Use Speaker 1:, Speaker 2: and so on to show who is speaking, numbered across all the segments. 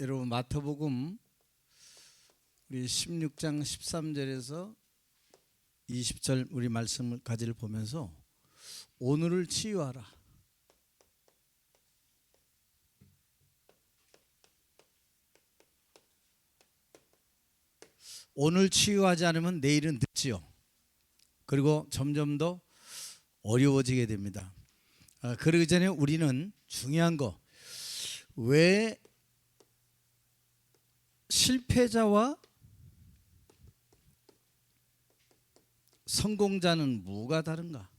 Speaker 1: 여러분 마태복음 우리 16장 13절에서 20절 우리 말씀을 가지를 보면서 오늘을 치유하라. 오늘 치유하지 않으면 내일은 늦지요. 그리고 점점 더 어려워지게 됩니다. 아, 그러기 전에 우리는 중요한 거 왜 실패자와 성공자는 뭐가 다른가?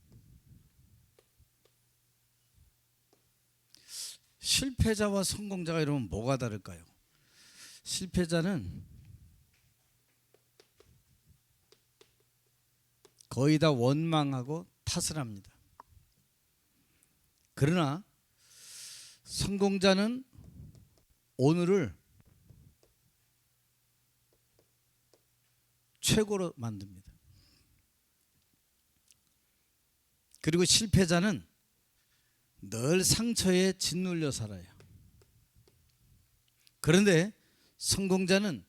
Speaker 1: 실패자와 성공자가 이러면 뭐가 다를까요? 실패자는 거의 다 원망하고 탓을 합니다. 그러나 성공자는 오늘을 최고로 만듭니다. 그리고 실패자는 늘 상처에 짓눌려 살아요. 그런데 성공자는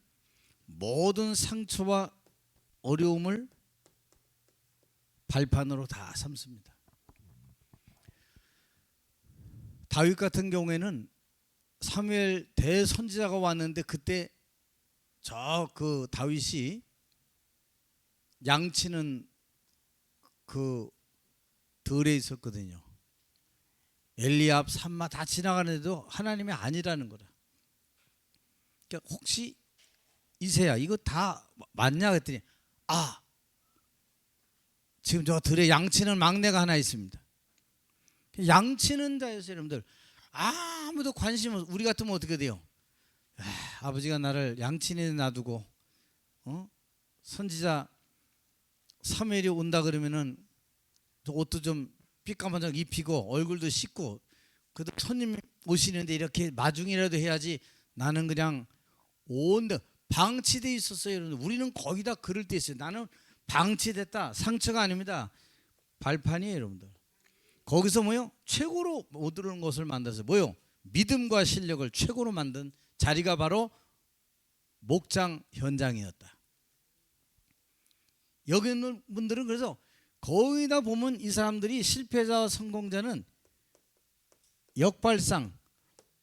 Speaker 1: 모든 상처와 어려움을 발판으로 다 삼습니다. 다윗 같은 경우에는 사무엘 대선지자가 왔는데 그때 저 그 다윗이 양치는 그 들에 있었거든요. 엘리압 산마 다 지나가는데도 하나님이 아니라는 거라. 그러니까 혹시 이세야 이거 다 맞냐 그랬더니 아 지금 저 들에 양치는 막내가 하나 있습니다. 양치는 자였어요, 여러분들. 아무도 관심 없. 우리 같으면 어떻게 돼요? 아, 아버지가 나를 양친에 놔두고 어? 선지자 사무엘이 온다 그러면은 저 옷도 좀 삐까마장 입히고 얼굴도 씻고 그래도 손님 오시는데 이렇게 마중이라도 해야지 나는 그냥 온데 방치돼 있었어요. 여러분 우리는 거기다 그럴 때 있어요. 나는 방치됐다. 상처가 아닙니다. 발판이에요 여러분들. 거기서 뭐요? 최고로 못 들어오는 것을 만들어서 뭐요? 믿음과 실력을 최고로 만든 자리가 바로 목장 현장이었다 여기 있는 분들은 그래서 거의 다 보면 이 사람들이 실패자와 성공자는 역발상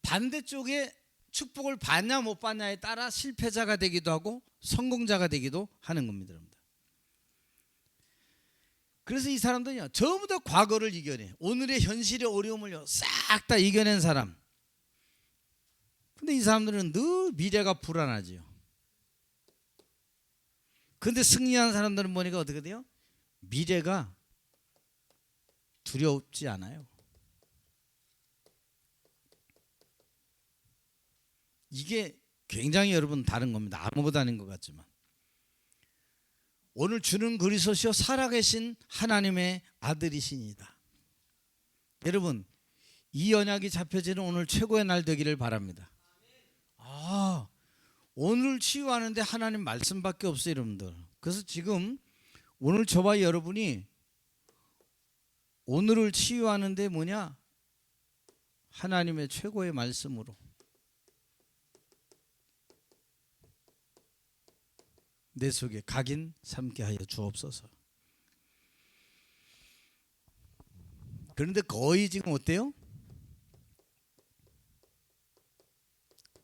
Speaker 1: 반대쪽에 축복을 받냐 못 받냐에 따라 실패자가 되기도 하고 성공자가 되기도 하는 겁니다, 여러분들. 그래서 이 사람들은요 전부 다 과거를 이겨내 오늘의 현실의 어려움을요 싹 다 이겨낸 사람. 근데 이 사람들은 늘 미래가 불안하지요. 근데 승리한 사람들은 보니까 어떻게 돼요? 미래가 두렵지 않아요. 이게 굉장히 여러분 다른 겁니다. 아무것도 아닌 것 같지만 오늘 주는 그리스도시요 살아계신 하나님의 아들이시니다. 여러분 이 언약이 잡혀지는 오늘 최고의 날 되기를 바랍니다. 아 오늘 치유하는데 하나님 말씀밖에 없어요, 여러분들. 그래서 지금 오늘 저와 여러분이 오늘을 치유하는데 뭐냐? 하나님의 최고의 말씀으로 내 속에 각인 삼게 하여 주옵소서. 그런데 거의 지금 어때요?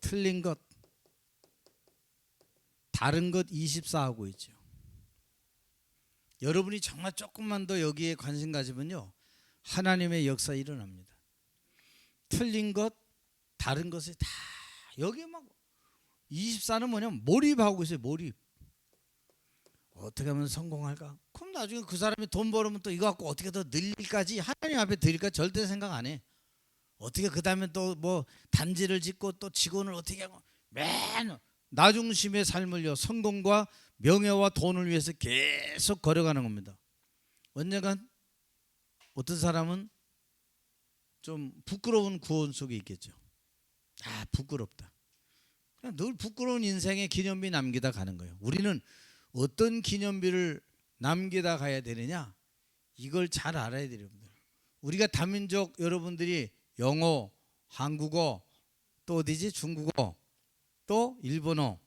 Speaker 1: 틀린 것, 다른 것 24하고 있죠. 여러분이 정말 조금만 더 여기에 관심 가지면요. 하나님의 역사 일어납니다. 틀린 것, 다른 것을 다 여기에 막 24는 뭐냐면 몰입하고 있어요. 몰입. 어떻게 하면 성공할까? 그럼 나중에 그 사람이 돈 벌으면 또 이거 갖고 어떻게 더 늘릴까지 하나님 앞에 드릴까 절대 생각 안 해. 어떻게 그 다음에 또 뭐 단지를 짓고 또 직원을 어떻게 하고 맨 나중심의 삶을요 성공과 명예와 돈을 위해서 계속 걸어가는 겁니다. 언젠간 어떤 사람은 좀 부끄러운 구원 속에 있겠죠. 아 부끄럽다. 그냥 늘 부끄러운 인생의 기념비 남기다 가는 거예요. 우리는 어떤 기념비를 남기다 가야 되느냐 이걸 잘 알아야 돼요, 여러분들. 우리가 다민족 여러분들이 영어, 한국어, 또 어디지 중국어 또 일본어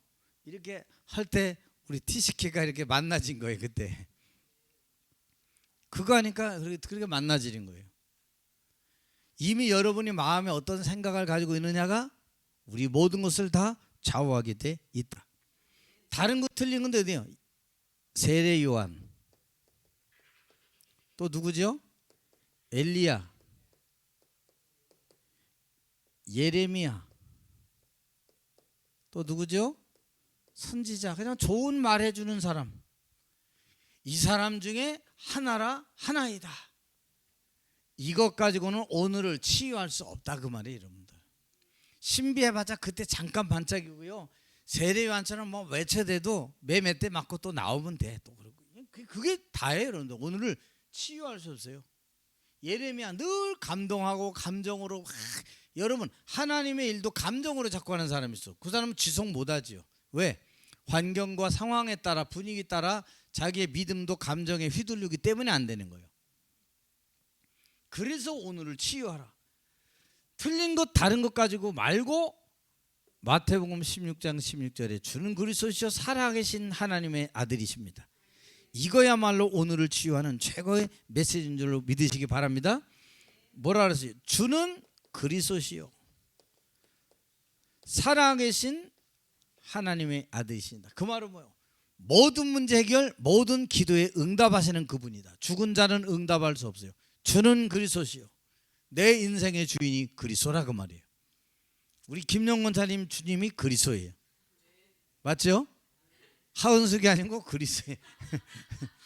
Speaker 1: 이렇게 할 때 우리 티시케가 이렇게 만나진 거예요 그때. 그거 하니까 그렇게, 만나지는 거예요. 이미 여러분이 마음에 어떤 생각을 가지고 있느냐가 우리 모든 것을 다 좌우하게 돼 있다. 다른 거 틀린 건데 어디요? 세례 요한. 또 누구죠? 엘리야. 예레미야. 또 누구죠? 선지자. 그냥 좋은 말 해주는 사람. 이 사람 중에 하나라 하나이다. 이것 가지고는 오늘을 치유할 수 없다 그 말이에요, 여러분들. 신비해봤자 그때 잠깐 반짝이고요. 세례요한처럼 뭐 외쳐대도 매매 때 맞고 또 나오면 돼. 또 그러고 그- 그게 다예요, 여러분들. 오늘을 치유할 수 없어요. 예레미야 늘 감동하고 감정으로 막 여러분 하나님의 일도 감정으로 자꾸 하는 사람이 있어. 그 사람은 지속 못하지요. 왜? 환경과 상황에 따라 분위기 따라 자기의 믿음도 감정에 휘둘리기 때문에 안 되는 거예요. 그래서 오늘을 치유하라. 틀린 것 다른 것 가지고 말고 마태복음 16장 16절에 주는 그리스도시요 살아계신 하나님의 아들이십니다. 이거야말로 오늘을 치유하는 최고의 메시지인 줄로 믿으시기 바랍니다. 뭐라 그랬어요? 주는 그리스도시요 살아계신 하나님의 아들이십니다. 그 말은 뭐요? 모든 문제 해결, 모든 기도에 응답하시는 그분이다. 죽은 자는 응답할 수 없어요. 주는 그리스도시요. 내 인생의 주인이 그리스도라 그 말이에요. 우리 김영건 사님 주님이 그리스도예요. 맞죠? 하은숙이 아니고 그리스도예요.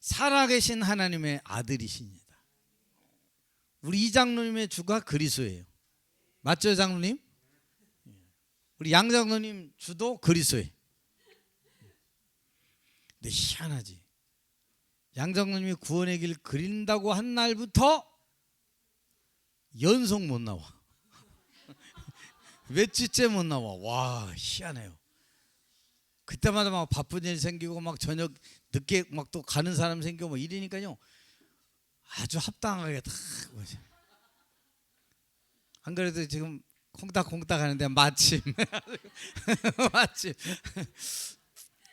Speaker 1: 살아계신 하나님의 아들이십니다. 우리 이 장로님의 주가 그리스도예요. 맞죠, 장로님? 우리 양 장로님 주도 그리스도예요. 근데 희한하지. 양 장로님이 구원의 길 그린다고 한 날부터 연속 못 나와. 몇 주째 못 나와. 와 희한해요. 그때마다 막 바쁜 일 생기고 막 저녁 늦게 막 또 가는 사람 생기고 뭐 이러니까요. 아주 합당하게 다. 뭐지. 안 그래도 지금 콩닥콩닥 하는데 마침 마침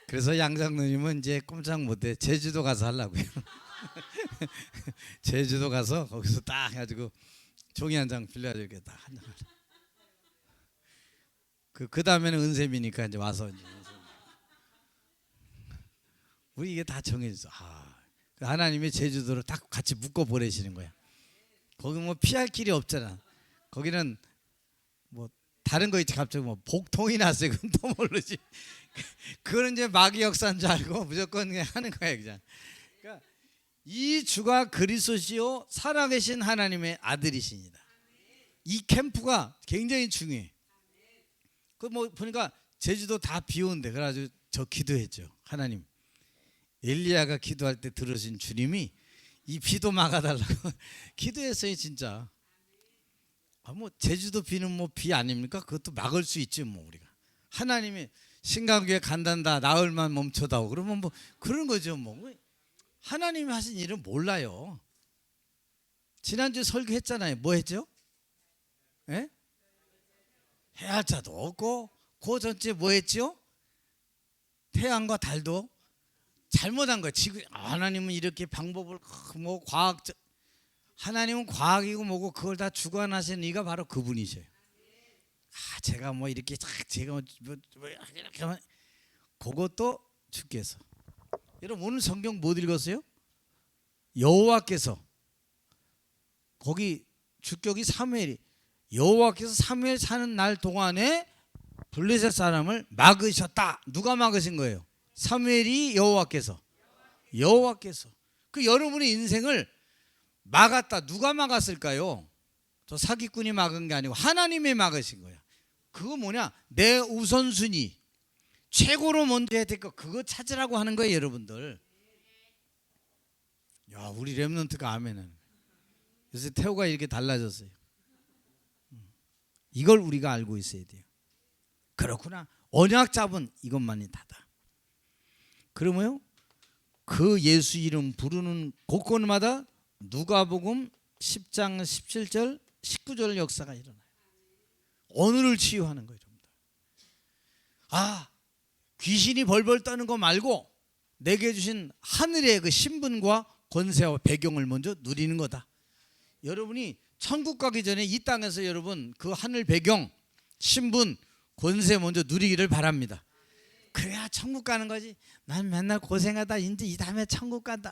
Speaker 1: 그래서 양장로님은 이제 꼼짝 못해 제주도 가서 하려고요. 제주도 가서 거기서 딱 해가지고 종이 한 장 빌려가지고 이렇게 딱한 장. 그그 다음에는 은샘이니까 이제 와서 이제. 우리 이게 다 정해졌어. 아, 그 하나님이 제주도를 딱 같이 묶어 보내시는 거야. 거기 뭐 피할 길이 없잖아. 거기는 뭐 다른 거 있지 갑자기 뭐 복통이 났어요. 그건 또 모르지. 그거는 이제 마귀 역사인 줄 알고 무조건 그냥 하는 거야 그냥. 그러니까 이 주가 그리스도시요 살아계신 하나님의 아들이십니다. 이 캠프가 굉장히 중요해. 그 뭐 보니까 제주도 다 비오는데 그래가지고 저 기도했죠. 하나님 엘리야가 기도할 때 들으신 주님이 이 비도 막아달라고 기도했어요 진짜. 아 뭐 제주도 비는 뭐 비 아닙니까? 그것도 막을 수 있지 뭐 우리가. 하나님이 신강교회 간단다 나흘만 멈춰다오 그러면 뭐 그런 거죠 뭐 하나님이 하신 일은 몰라요. 지난주 설교했잖아요. 뭐 했죠? 예? 해할 자도 없고 그 전째 뭐 했죠? 태양과 달도 잘못한 거야. 지금 하나님은 이렇게 방법을 뭐 과학 하나님은 과학이고 뭐고 그걸 다 주관하시는 이가 바로 그분이셔요. 아 제가 뭐 이렇게 착 제가 뭐, 뭐, 뭐 이렇게 하면 그것도 주께서 여러분 오늘 성경 못 읽었어요? 여호와께서 거기 주격이 사무엘이 여호와께서 사무엘 사는 날 동안에 블레셋 사람을 막으셨다. 누가 막으신 거예요? 사무엘이 여호와께서 여호와께서 그 여러분의 인생을 막았다. 누가 막았을까요? 저 사기꾼이 막은 게 아니고 하나님이 막으신 거야. 그거 뭐냐? 내 우선순위 최고로 먼저 해야 될 거 그거 찾으라고 하는 거예요, 여러분들. 야, 우리 렘넌트가 아멘은. 요새 태호가 이렇게 달라졌어요. 음. 이걸 우리가 알고 있어야 돼요. 그렇구나. 언약 잡은 이것만이 다다. 그러면요. 그 예수 이름 부르는 곳곳마다 누가복음 10장 17절 19절 역사가 일어나요. 오늘을 치유하는 거예요. 아, 귀신이 벌벌 떠는 거 말고 내게 주신 하늘의 그 신분과 권세와 배경을 먼저 누리는 거다. 여러분이 천국 가기 전에 이 땅에서 여러분 그 하늘 배경, 신분, 권세 먼저 누리기를 바랍니다. 그래야 천국 가는 거지. 난 맨날 고생하다 이제 이 다음에 천국 간다.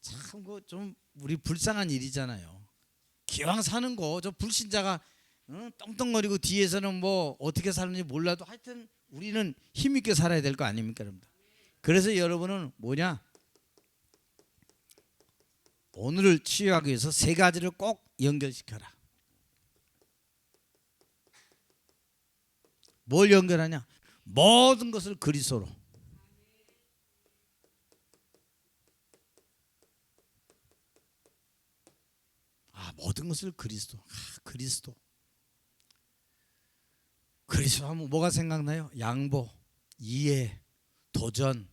Speaker 1: 참 그 좀 우리 불쌍한 일이잖아요. 기왕 사는 거 저 불신자가 응? 떵떵거리고 뒤에서는 뭐 어떻게 사는지 몰라도 하여튼 우리는 힘 있게 살아야 될 거 아닙니까, 여러분들. 그래서 여러분은 뭐냐? 오늘을 치유하기 위해서 세 가지를 꼭 연결시켜라. 뭘 연결하냐? 모든 것을 그리스도로. 아, 모든 것을 그리스도. 아, 그리스도. 그리스도 하면 뭐가 생각나요? 양보, 이해, 도전,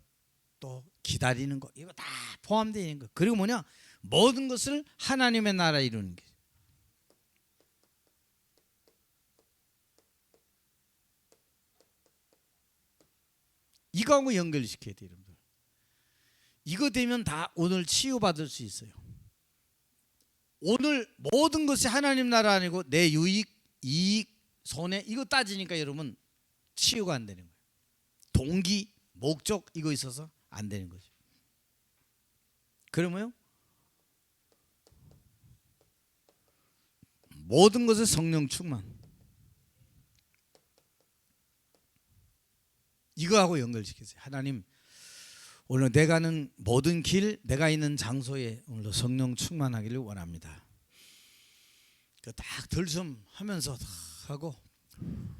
Speaker 1: 또 기다리는 거 이거 다 포함되어 있는 거. 그리고 뭐냐? 모든 것을 하나님의 나라 이루는 게. 이거하고 연결시켜야 돼요, 여러분들. 이거 되면 다 오늘 치유받을 수 있어요. 오늘 모든 것이 하나님 나라 아니고 내 유익, 이익, 손해 이거 따지니까 여러분 치유가 안 되는 거예요. 동기, 목적 이거 있어서 안 되는 거죠. 그러면요 모든 것에 성령 충만 이거하고 연결시키세요. 하나님 오늘 내가 는 모든 길 내가 있는 장소에 오늘도 성령 충만하기를 원합니다. 그딱 들숨 하면서 딱 하고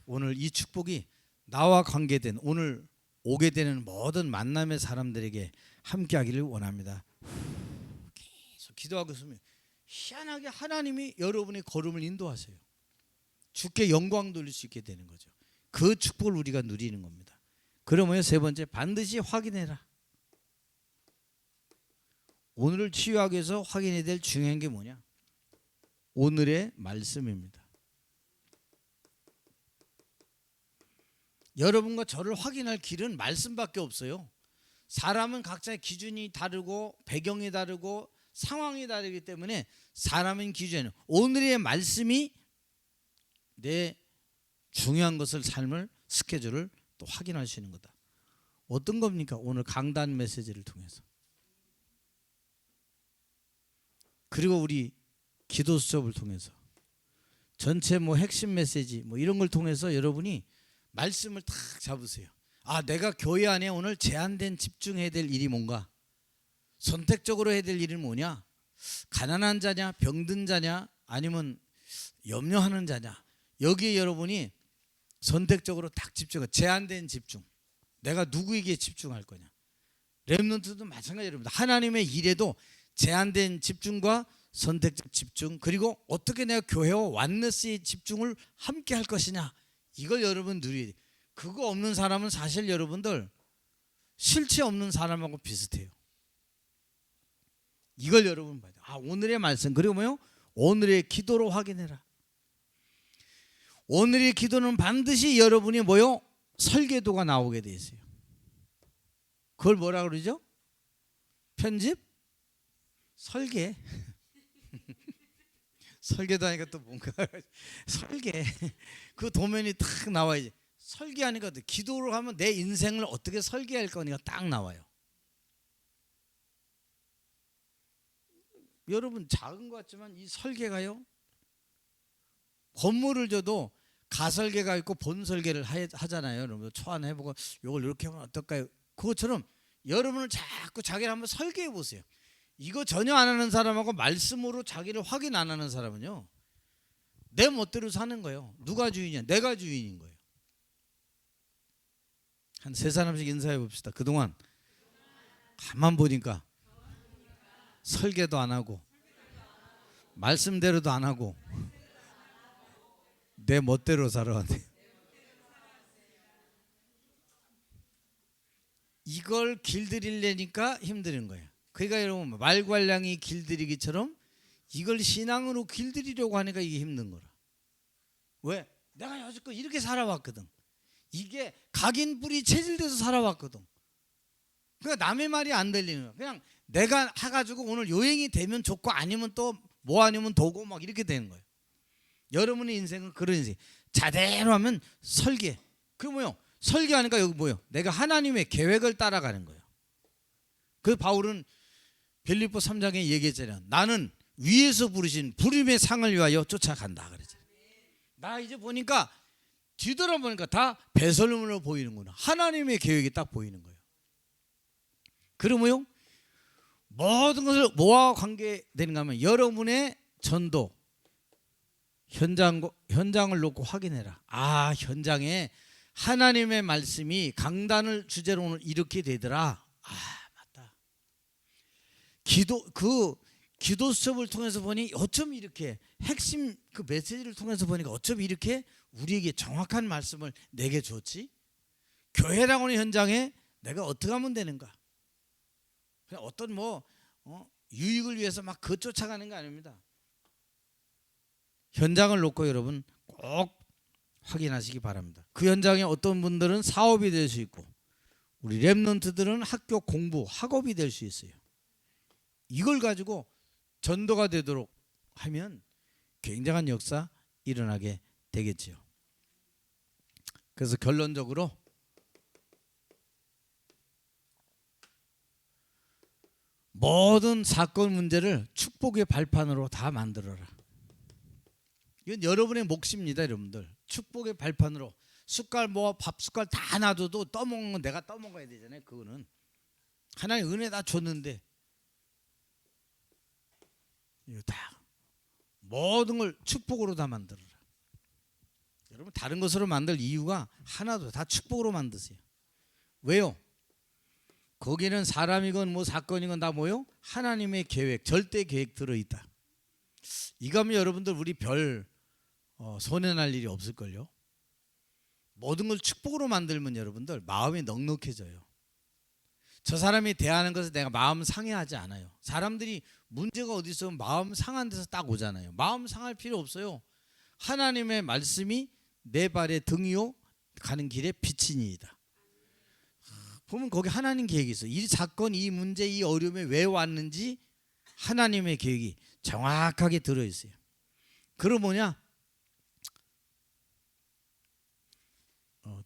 Speaker 1: 오늘 이 축복이 나와 관계된 오늘 오게 되는 모든 만남의 사람들에게 함께하기를 원합니다. 계속 기도하고 있으면 희한하게 하나님이 여러분의 걸음을 인도하세요. 주께 영광 돌릴 수 있게 되는 거죠. 그 축복을 우리가 누리는 겁니다. 그러면 세 번째 반드시 확인해라. 오늘을 치유하기 위해서 확인해야 될 중요한 게 뭐냐? 오늘의 말씀입니다. 여러분과 저를 확인할 길은 말씀밖에 없어요. 사람은 각자의 기준이 다르고 배경이 다르고 상황이 다르기 때문에 사람은 기준이 오늘의 말씀이 내 중요한 것을 삶을 스케줄을 또 있는 거다. 어떤 겁니까? 오늘 강단 메시지를 통해서. 그리고 우리 기도 수첩을 통해서 전체 뭐 핵심 메시지 뭐 이런 걸 통해서 여러분이 말씀을 탁 잡으세요. 아, 내가 교회 안에 오늘 제한된 집중해야 될 일이 뭔가? 선택적으로 해야 될 일은 뭐냐? 가난한 자냐, 병든 자냐, 아니면 염려하는 자냐? 여기에 여러분이 선택적으로 딱 집중해. 제한된 집중. 내가 누구에게 집중할 거냐? 렘넌트도 마찬가지 여러분. 하나님의 일에도 제한된 집중과 선택적 집중 그리고 어떻게 내가 교회와 완너스의 집중을 함께 할 것이냐 이걸 여러분 누리 그거 없는 사람은 사실 여러분들 실체 없는 사람하고 비슷해요. 이걸 여러분 봐야 돼. 아 오늘의 말씀 그리고 뭐요? 오늘의 기도로 확인해라. 오늘의 기도는 반드시 여러분이 뭐요? 설계도가 나오게 돼 있어요. 그걸 뭐라 그러죠? 편집? 설계. 설계도 하니까 또 뭔가 설계 그 도면이 딱 나와야지 설계하니까 또 기도를 하면 내 인생을 어떻게 설계할 거니까 딱 나와요 여러분 작은 것 같지만 이 설계가요 건물을 줘도 가설계가 있고 본설계를 하- 하잖아요 여러분 초안해보고 이걸 이렇게 하면 어떨까요 그것처럼 여러분을 자꾸 자기를 한번 설계해 보세요 이거 전혀 안 하는 사람하고 말씀으로 자기를 확인 안 하는 사람은요. 내 멋대로 사는 거예요. 누가 주인이야? 내가 주인인 거예요. 한 세 사람씩 인사해 봅시다. 그동안 가만 보니까 설계도 안 하고 말씀대로도 안 하고 내 멋대로 살아왔네. 이걸 길들이려니까 힘든 거예요. 그러니까 여러분 말괄량이 길들이기처럼 이걸 신앙으로 길들이려고 하니까 이게 힘든 거라. 왜? 내가 여지껏 이렇게 살아왔거든. 이게 각인 뿌리 체질돼서 살아왔거든. 그러니까 남의 말이 안 들리는 거야. 그냥 내가 해가지고 오늘 요행이 되면 좋고 아니면 또 뭐 아니면 도고 막 이렇게 되는 거예요. 여러분의 인생은 그런 인생. 자대로 하면 설계. 그 뭐요? 설계하니까 여기 뭐요? 내가 하나님의 계획을 따라가는 거예요. 그 바울은 빌립보 3장에 얘기했잖아요. 나는 위에서 부르신 부름의 상을 위하여 쫓아간다 그랬잖아요. 나 이제 보니까 뒤돌아보니까 다 배설물로 보이는구나. 하나님의 계획이 딱 보이는 거예요. 그러면요 모든 것을 뭐와 관계되는가 하면 여러분의 전도 현장 현장을 놓고 확인해라. 아 현장에 하나님의 말씀이 강단을 주제로 오늘 이렇게 되더라. 아 맞다. 기도 그 기도 수업을 통해서 보니 어쩜 이렇게 핵심 그 메시지를 통해서 보니까 어쩜 이렇게 우리에게 정확한 말씀을 내게 줬지? 교회라고 하는 현장에 내가 어떻게 하면 되는가? 그냥 어떤 뭐 어? 유익을 위해서 막 그 쫓아가는 거 아닙니다. 현장을 놓고 여러분 꼭 확인하시기 바랍니다. 그 현장에 어떤 분들은 사업이 될 수 있고 우리 랩런트들은 학교 공부, 학업이 될 수 있어요. 이걸 가지고 전도가 되도록 하면 굉장한 역사 일어나게 되겠지요. 그래서 결론적으로 모든 사건 문제를 축복의 발판으로 다 만들어라. 이건 여러분의 몫입니다, 여러분들. 축복의 발판으로 숟갈 뭐밥 숟갈 다 놔둬도 떠먹는 건 내가 떠먹어야 되잖아요. 그거는 하나님 은혜 다 줬는데 이거 다 모든 걸 축복으로 다 만들어라. 여러분 다른 것으로 만들 이유가 하나도 다 축복으로 만드세요. 왜요? 거기는 사람이건 뭐 사건이건 다 뭐요? 하나님의 계획, 절대 계획 들어 있다. 이거면 여러분들 우리 별 어, 손해날 일이 없을걸요. 모든 걸 축복으로 만들면 여러분들 마음이 넉넉해져요. 저 사람이 대하는 것에 내가 마음 상해하지 않아요. 사람들이 문제가 어디 있으면 마음 상한 데서 딱 오잖아요. 마음 상할 필요 없어요. 하나님의 말씀이 내 발의 등이요 가는 길에 빛이니이다. 보면 거기 하나님 계획이 있어. 이 사건, 이 문제, 이 어려움에 왜 왔는지 하나님의 계획이 정확하게 들어 있어요. 그럼 뭐냐?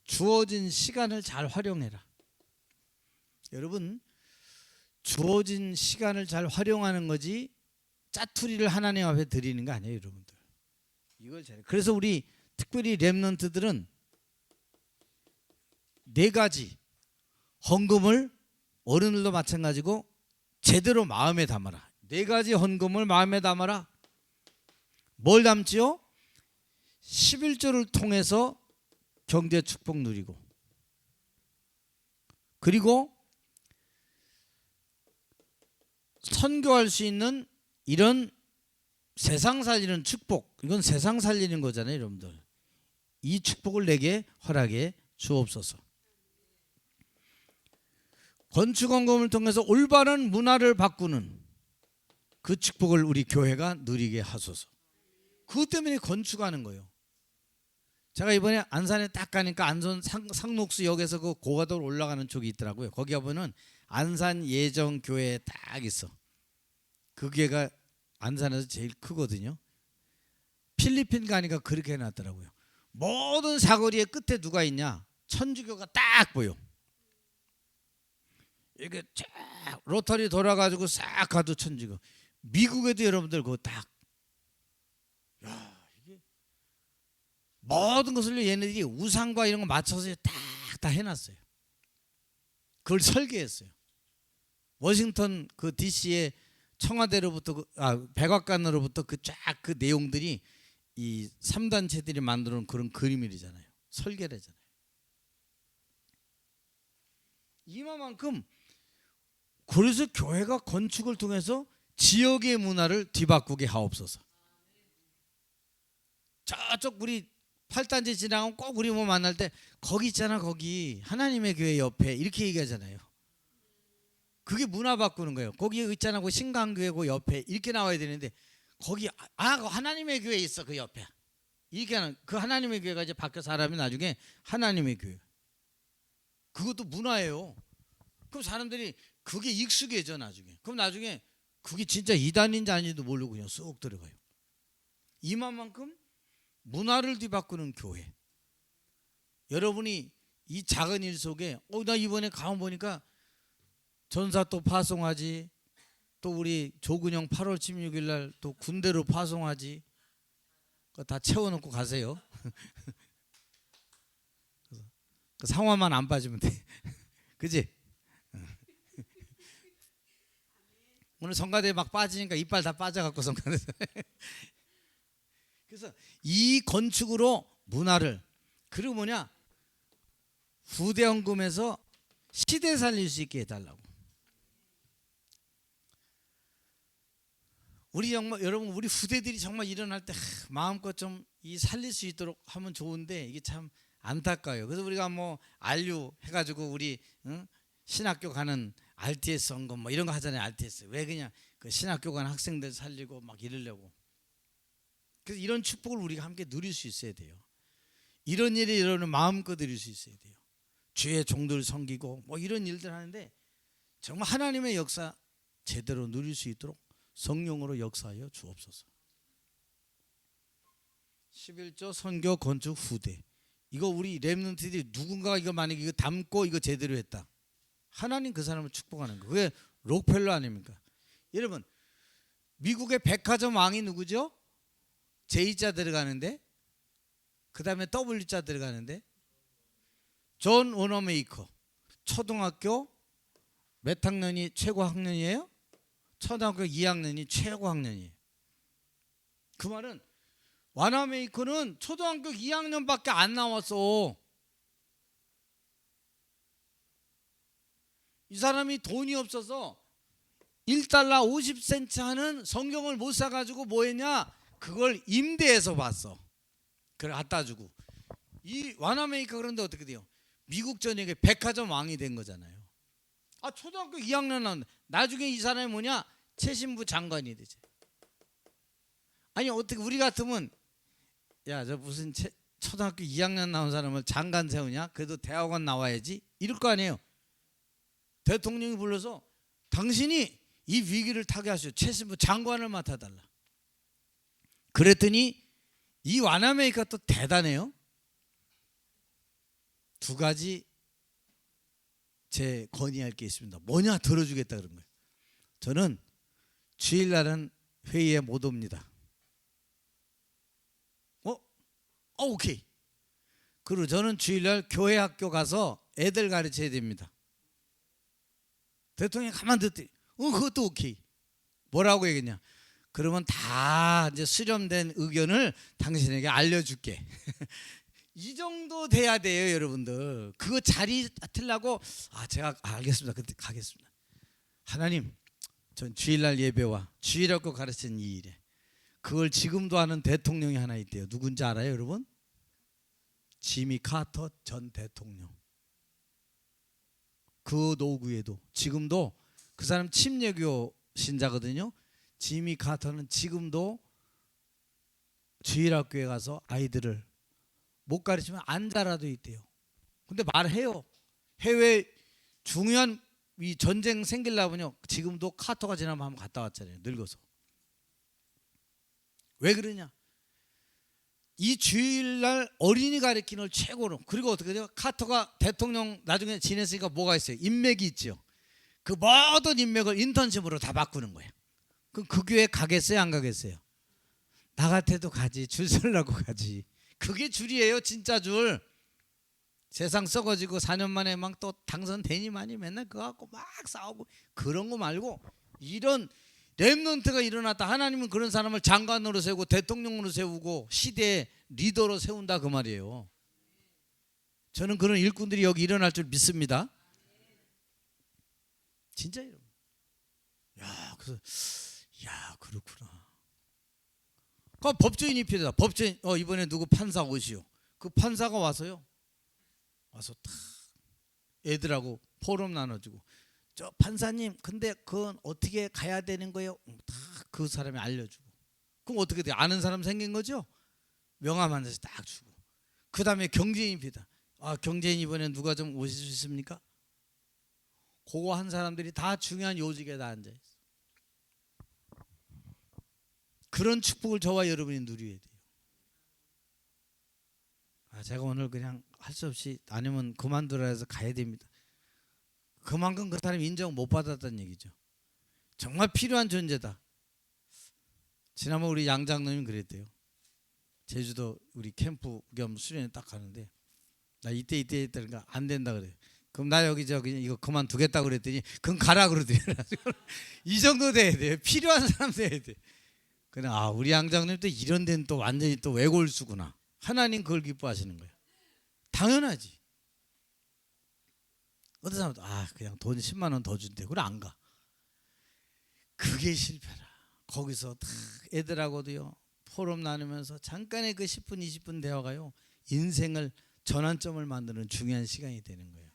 Speaker 1: 주어진 시간을 잘 활용해라. 여러분 주어진 시간을 잘 활용하는 거지 짜투리를 하나님 앞에 드리는 거 아니에요, 여러분들. 이걸 잘. 그래서 우리 특별히 렘넌트들은 네 가지 헌금을 어른들도 마찬가지고 제대로 마음에 담아라. 네 가지 헌금을 마음에 담아라. 뭘 담지요? 11조를 통해서 경제 축복 누리고. 그리고 선교할 수 있는 이런 세상 살리는 축복. 이건 세상 살리는 거잖아요 여러분들. 이 축복을 내게 허락해 주옵소서. 건축원금을 통해서 올바른 문화를 바꾸는 그 축복을 우리 교회가 누리게 하소서. 그것 때문에 건축하는 거예요 제가 이번에 안산에 딱 가니까 안산 상, 상록수역에서 그 고가도로 올라가는 쪽이 있더라고요. 거기 가보면 안산 예정 교회 딱 있어. 그 교회가 안산에서 제일 크거든요. 필리핀 가니까 그렇게 해놨더라고요. 모든 사거리의 끝에 누가 있냐? 천주교가 딱 보여. 이게 쫙 로터리 돌아가지고 싹 가도 천주교. 미국에도 여러분들 그거 딱. 야 모든 것을 얘네들이 우상과 이런 거 맞춰서 딱다 해놨어요. 그걸 설계했어요. 워싱턴 그 DC의 청와대로부터 그, 아 백악관으로부터 그 쫙 그 내용들이 이 3단체들이 만들어 놓은 그런 그림이잖아요. 설계래잖아요. 이만큼 그래서 교회가 건축을 통해서 지역의 문화를 뒤바꾸게 하옵소서. 저쪽 우리 팔단지 지나가면 꼭 우리 뭐 만날 때 거기 있잖아 거기 하나님의 교회 옆에 이렇게 얘기하잖아요. 그게 문화 바꾸는 거예요. 거기 있잖아 그 신강교회 그 옆에 이렇게 나와야 되는데 거기 아그 하나님의 교회 있어 그 옆에 이렇게 하는 그 하나님의 교회가 이제 바뀌어 사람이 나중에 하나님의 교회. 그것도 문화예요. 그럼 사람들이 그게 익숙해져 나중에. 그럼 나중에 그게 진짜 이단인지 아닌지도 모르고 그냥 쏙 들어가요. 이만만큼 문화를 뒤바꾸는 교회. 여러분이 이 작은 일 속에 어 나 이번에 가만 보니까 전사 또 파송하지 또 우리 조근영 8월 16일 날 또 군대로 파송하지 다 채워놓고 가세요. 그 상황만 안 빠지면 돼. 그지? 오늘 성가대 막 빠지니까 이빨 다 빠져갖고 성가대. 그래서 이 건축으로 문화를 그리고 뭐냐 후대헌금에서 시대 살릴 수 있게 해달라고. 우리 정말 여러분 우리 후대들이 정말 일어날 때 하, 마음껏 좀 이 살릴 수 있도록 하면 좋은데 이게 참 안타까워요. 그래서 우리가 뭐 알류 해가지고 우리 응? 신학교 가는 RTS 언금 뭐 이런 거 하잖아요. RTS 왜 그냥 그 신학교 가는 학생들 살리고 막 이러려고. 그래서 이런 축복을 우리가 함께 누릴 수 있어야 돼요. 이런 일이 일어나면 마음껏 누릴 수 있어야 돼요. 주의 종들을 섬기고 뭐 이런 일들 하는데 정말 하나님의 역사 제대로 누릴 수 있도록 성령으로 역사하여 주옵소서. 11조 선교 건축 후대. 이거 우리 렘넌트들이 누군가가 이거 만약에 이거 담고 이거 제대로 했다. 하나님 그 사람을 축복하는 거. 그게 록펠러 아닙니까? 여러분 미국의 백화점 왕이 누구죠? J자 들어가는데 그 다음에 W자 들어가는데 존 워너메이커 초등학교 몇 학년이 최고 학년이에요? 초등학교 2학년이 최고 학년이에요. 그 말은 와나메이커는 초등학교 2학년밖에 안 나왔어. 이 사람이 돈이 없어서 1달러 50센트 하는 성경을 못 사가지고 뭐 했냐? 그걸 임대해서 봤어. 그걸 갖다 주고. 이 와나메이커 그런데 어떻게 돼요? 미국 전역에 백화점 왕이 된 거잖아요. 아 초등학교 2학년 나온 나중에 이 사람이 뭐냐? 최신부 장관이 되지. 아니 어떻게 우리 같으면 야 저 무슨 채, 초등학교 2학년 나온 사람을 장관 세우냐? 그래도 대학원 나와야지. 이럴 거 아니에요. 대통령이 불러서 당신이 이 위기를 타게 하시오. 최신부 장관을 맡아달라. 그랬더니 이 와나메이커 또 대단해요. 두 가지 제 건의할 게 있습니다. 뭐냐 들어주겠다 그런 거예요. 저는 주일날은 회의에 못 옵니다. 어? 어 오케이. 그리고 저는 주일날 교회 학교 가서 애들 가르쳐야 됩니다. 대통령이 가만 듣더니 어 그것도 오케이. 뭐라고 얘기했냐? 그러면 다 이제 수렴된 의견을 당신에게 알려줄게. 이 정도 돼야 돼요, 여러분들. 그거 자리 틀라고 아 제가 알겠습니다. 그때 가겠습니다. 하나님, 전 주일날 예배와 주일학교 가르친 이 일에 그걸 지금도 하는 대통령이 하나 있대요. 누군지 알아요, 여러분? 지미 카터 전 대통령. 그 노구에도 지금도 그 사람 침례교 신자거든요. 지미 카터는 지금도 주일학교에 가서 아이들을 못 가르치면 안 자라도 있대요. 근데 말해요. 해외 중요한 이 전쟁 생길라면요. 지금도 카터가 지나면 한번 갔다 왔잖아요. 늙어서. 왜 그러냐? 이 주일날 어린이 가르치는 최고로 그리고 어떻게 돼요? 카터가 대통령 나중에 지냈으니까 뭐가 있어요? 인맥이 있죠. 그 모든 인맥을 인턴십으로 다 바꾸는 거예요. 그럼 그 교회 가겠어요? 안 가겠어요? 나 같아도 가지. 줄 서려고 가지. 그게 줄이에요. 진짜 줄. 세상 썩어지고 4년 만에 막 또 당선되니만이 맨날 그거 갖고 막 싸우고 그런 거 말고 이런 렘넌트가 일어났다. 하나님은 그런 사람을 장관으로 세우고 대통령으로 세우고 시대의 리더로 세운다 그 말이에요. 저는 그런 일꾼들이 여기 일어날 줄 믿습니다. 진짜 여러분. 야, 그래서 야, 그렇구나. 그 법조인이 필요하다. 법조인 어 이번에 누구 판사 오시오. 그 판사가 와서요. 와서 탁 애들하고 포럼 나눠주고 저 판사님 근데 그건 어떻게 가야 되는 거예요? 다 그 사람이 알려주고 그럼 어떻게 돼? 아는 사람 생긴 거죠? 명함 한 장씩 딱 주고 그 다음에 경제인입니다. 아 경제인 이번에 누가 좀 오실 수 있습니까? 그거 한 사람들이 다 중요한 요직에 다 앉아 있어. 그런 축복을 저와 여러분이 누려야 돼요. 아 제가 오늘 그냥 할 수 없이 아니면 그만두라 해서 가야 됩니다. 그만큼 그 사람이 인정 못 받았다는 얘기죠. 정말 필요한 존재다. 지난번 우리 양 장로님 그랬대요. 제주도 우리 캠프 겸 수련회 딱 가는데 나 이때 이때 있다니까 안 된다 그래. 그럼 나 여기 저 이거 그만두겠다 그랬더니 그럼 가라 그러대요. 이 정도 돼야 돼. 필요한 사람 돼야 돼. 그냥 아 우리 양 장로님 또 이런 데는 또 완전히 또 외골수구나. 하나님 그걸 기뻐하시는 거예요. 당연하지. 어떤 사람도 아 그냥 돈 10만 원 더 준대. 그래 안 가. 그게 실패라. 거기서 다 애들하고도요 포럼 나누면서 잠깐의 그 10분 20분 대화가요 인생을 전환점을 만드는 중요한 시간이 되는 거예요.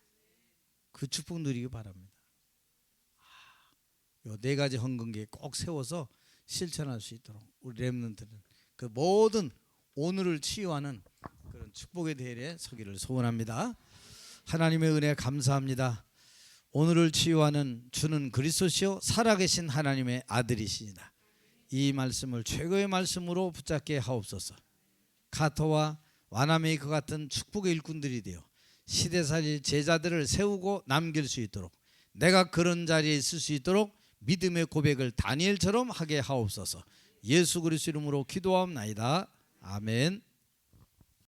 Speaker 1: 그 축복 누리기 바랍니다. 요네 가지 헌금계 꼭 세워서 실천할 수 있도록 우리 렘넌트는 그 모든 오늘을 치유하는 그런 축복의 대회에 서기를 소원합니다. 하나님의 은혜 감사합니다. 오늘을 치유하는 주는 그리스도시요 살아계신 하나님의 아들이시니다. 이 말씀을 최고의 말씀으로 붙잡게 하옵소서. 카토와 와나메이커 같은 축복의 일꾼들이 되어 시대살릴 제자들을 세우고 남길 수 있도록 내가 그런 자리에 있을 수 있도록 믿음의 고백을 다니엘처럼 하게 하옵소서. 예수 그리스도 이름으로 기도하옵나이다. 아멘.